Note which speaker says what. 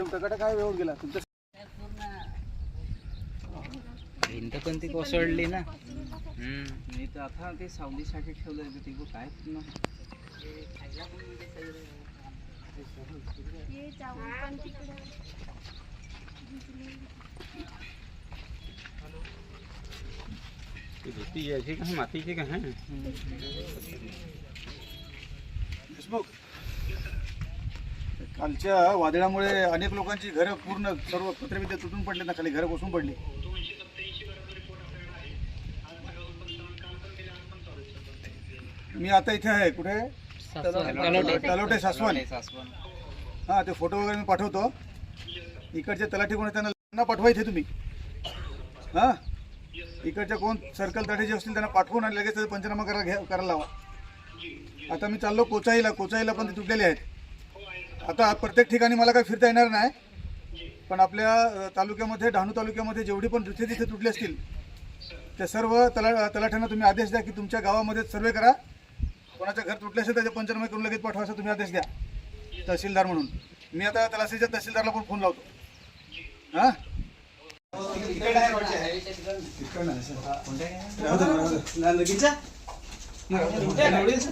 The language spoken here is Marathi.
Speaker 1: एकदम टकाटक काय वेळून गेला? तुमचं
Speaker 2: भिंत पण ती कोसळली ना. हम्म.
Speaker 3: नाही तर आता ते सावलीसाठी ठेवलं आहे ते काय पूर्ण.
Speaker 4: मातीची का
Speaker 1: देशमुख कालच्या वादळामुळे अनेक लोकांची घरं पूर्ण सर्व पत्रविद्या तुटून पडले ना खाली घरं बसून पडली. मी आता इथे आहे कुठे?
Speaker 2: तलोटे.
Speaker 3: सासवान
Speaker 1: हा ते फोटो वगैरे मी पाठवतो. इकडचे तलाठी कोण आहेत त्यांना त्यांना पाठवा इथे तुम्ही. हा? इकडच्या कोण सर्कल तलाठी जे असतील त्यांना पाठवून आणि लगेच पंचनामा करा घ्या करायला लावा. आता मी चाललो कोचाईला कोचाईला पण ते तुटलेले आहेत. आता प्रत्येक ठिकाणी मला काही फिरता येणार नाही पण आपल्या तालुक्यामध्ये डहाणू तालुक्यामध्ये जेवढी पण जिथे जिथे तुटले असतील त्या सर्व तला तलाठ्यांना तुम्ही आदेश द्या की तुमच्या गावामध्ये सर्वे करा. कोणाचं घर तुटलं असेल त्याचे पंचनामे करून लगेच पाठवा असं तुम्ही आदेश द्या तहसीलदार म्हणून. मी आता तलासीच्या तहसीलदारला पण फोन लावतो. हा? लगेच